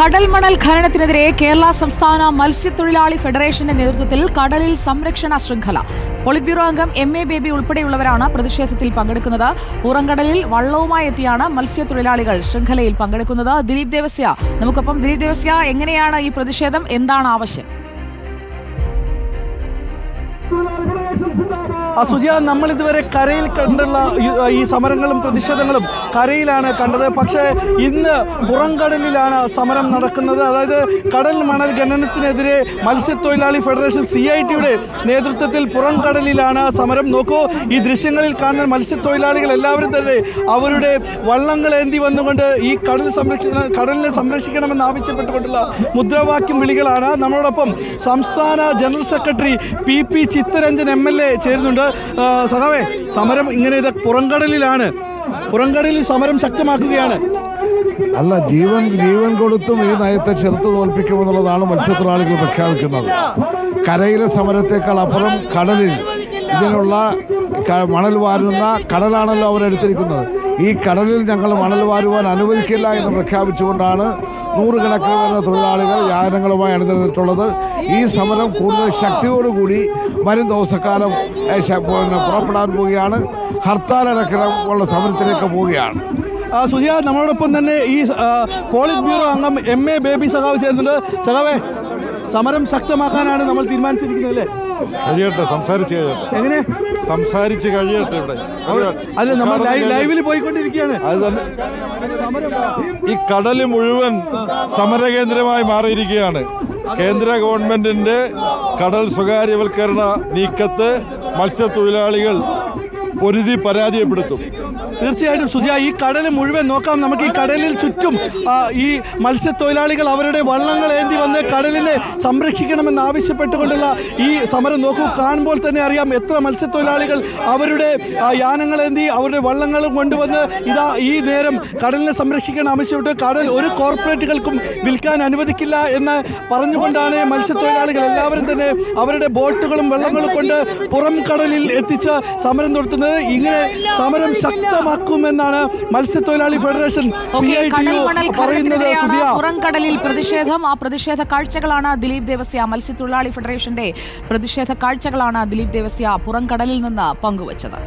കടൽ മണൽ ഖനനത്തിനെതിരെ കേരള സംസ്ഥാന മത്സ്യത്തൊഴിലാളി ഫെഡറേഷന്റെ നേതൃത്വത്തിൽ കടലിൽ സംരക്ഷണ ശൃംഖല. പോളിറ്റ് ബ്യൂറോ അംഗം എം എ ബേബി ഉൾപ്പെടെയുള്ളവരാണ് പ്രതിഷേധത്തിൽ പങ്കെടുക്കുന്നത്. പുറംകടലിൽ വള്ളവുമായി എത്തിയാണ് മത്സ്യത്തൊഴിലാളികൾ ശൃംഖലയിൽ പങ്കെടുക്കുന്നത്. ദിലീപ് ദേവസ്യ നമുക്കൊപ്പം ദിലീപ് ദേവസ്യ എങ്ങനെയാണ് ഈ പ്രതിഷേധം? എന്താണ് ആവശ്യം? സുജിയ നമ്മൾ ഇതുവരെ കരയിൽ കണ്ടുള്ള ഈ സമരങ്ങളും പ്രതിഷേധങ്ങളും കരയിലാണ് കണ്ടത്. പക്ഷേ ഇന്ന് പുറംകടലിലാണ് സമരം നടക്കുന്നത്. അതായത് കടൽ മണൽ ഖനനത്തിനെതിരെ മത്സ്യത്തൊഴിലാളി ഫെഡറേഷൻ സി ഐ ടിയുടെ നേതൃത്വത്തിൽ പുറംകടലിലാണ് സമരം. നോക്കൂ ഈ ദൃശ്യങ്ങളിൽ കാണുന്ന മത്സ്യത്തൊഴിലാളികൾ എല്ലാവരും തന്നെ അവരുടെ വള്ളങ്ങൾ ഏന്തി വന്നുകൊണ്ട് ഈ കടൽ സംരക്ഷണ കടലിനെ സംരക്ഷിക്കണമെന്ന് ആവശ്യപ്പെട്ടുകൊണ്ടുള്ള മുദ്രാവാക്യം വിളികളാണ്. നമ്മളോടൊപ്പം സംസ്ഥാന general secretary P P Chittaranjan M L A ചേരുന്നുണ്ട്. ആ, സഹാവേ സമരം ഇങ്ങനെ ഇത് പുറംകടലിലാണ്. പുറംകടലിൽ സമരം ശക്തമാക്കുകയാണ്. അല്ല ജീവൻ ജീവൻ കൊടുത്തും ഈ നയത്തെ ചെറുത്ത് തോൽപ്പിക്കുമെന്നുള്ളതാണ് മത്സ്യത്തൊഴിലാളികൾ പ്രഖ്യാപിക്കുന്നത്. കരയിലെ സമരത്തേക്കാൾ അപ്പുറം കടലിൽ ഇതിനുള്ള മണൽ വാരുന്ന കടലാണല്ലോ അവരെടുത്തിരിക്കുന്നത്. ഈ കടലിൽ ഞങ്ങൾ മണൽ വാരുവാൻ അനുവദിക്കില്ല എന്ന് പ്രഖ്യാപിച്ചുകൊണ്ടാണ് നൂറുകണക്കിന് വരുന്ന തൊഴിലാളികൾ യാനങ്ങളുമായി അണിനിരന്നിട്ടുള്ളത്. ഈ സമരം കൂടുതൽ ശക്തിയോടുകൂടി വരും ദിവസക്കാലം പുറപ്പെടാൻ പോവുകയാണ്. ഹർത്താലടക്കം ഉള്ള സമരത്തിലേക്ക് പോവുകയാണ്. സുജിയ നമ്മളോടൊപ്പം തന്നെ ഈ പോളിറ്റ് ബ്യൂറോ അംഗം എം എ ബേബി സഖാവ് ചേരുന്നുണ്ട്. സഖാവേ സമരം ശക്തമാക്കാനാണ് നമ്മൾ തീരുമാനിച്ചിരിക്കുന്നത് അല്ലേ? കഴിയട്ടെ സംസാരിച്ച് കഴിയട്ടെ. എങ്ങനെ? സംസാരിച്ച് കഴിയട്ടെ ഇവിടെ. അല്ല നമ്മൾ ലൈവിൽ പോയിക്കൊണ്ടിരിക്കുകയാണ്. അത് തന്നെ ഈ കടൽ മുഴുവൻ സമരകേന്ദ്രമായി മാറിയിരിക്കുകയാണ്. കേന്ദ്ര ഗവൺമെന്റിന്റെ കടൽ സ്വകാര്യവൽക്കരണ നീക്കത്ത് മത്സ്യത്തൊഴിലാളികൾ പൊരുതി പരാജയപ്പെടുത്തും. തീർച്ചയായിട്ടും സുജ ഈ കടൽ മുഴുവൻ നോക്കാം. നമുക്ക് ഈ കടലിൽ ചുറ്റും ഈ മത്സ്യത്തൊഴിലാളികൾ അവരുടെ വള്ളങ്ങൾ ഏന്തി വന്ന് കടലിനെ സംരക്ഷിക്കണമെന്ന് ആവശ്യപ്പെട്ടുകൊണ്ടുള്ള ഈ സമരം നോക്കൂ. കാണുമ്പോൾ തന്നെ അറിയാം എത്ര മത്സ്യത്തൊഴിലാളികൾ അവരുടെ യാനങ്ങൾ ഏന്തി അവരുടെ വള്ളങ്ങളും കൊണ്ടുവന്ന് ഇതാ ഈ നേരം കടലിനെ സംരക്ഷിക്കണം ആവശ്യപ്പെട്ട് കടൽ ഒരു കോർപ്പറേറ്റുകൾക്കും വിൽക്കാൻ അനുവദിക്കില്ല എന്ന് പറഞ്ഞുകൊണ്ടാണ് മത്സ്യത്തൊഴിലാളികൾ എല്ലാവരും തന്നെ അവരുടെ ബോട്ടുകളും വള്ളങ്ങളും കൊണ്ട് പുറം കടലിൽ എത്തിച്ച് സമരം നടത്തുന്നത്. ഇങ്ങനെ സമരം ശക്തമാക്കുമെന്നാണ് മത്സ്യത്തൊഴിലാളി ഫെഡറേഷൻ പറയുന്നത് പുറംകടലിൽ പ്രതിഷേധം. ആ പ്രതിഷേധ കാഴ്ചകളാണ് ദിലീപ് ദേവസ്യ മത്സ്യത്തൊഴിലാളി ഫെഡറേഷന്റെ പ്രതിഷേധ കാഴ്ചകളാണ് ദിലീപ് ദേവസ്യ പുറംകടലിൽ നിന്ന് പങ്കുവച്ചത്.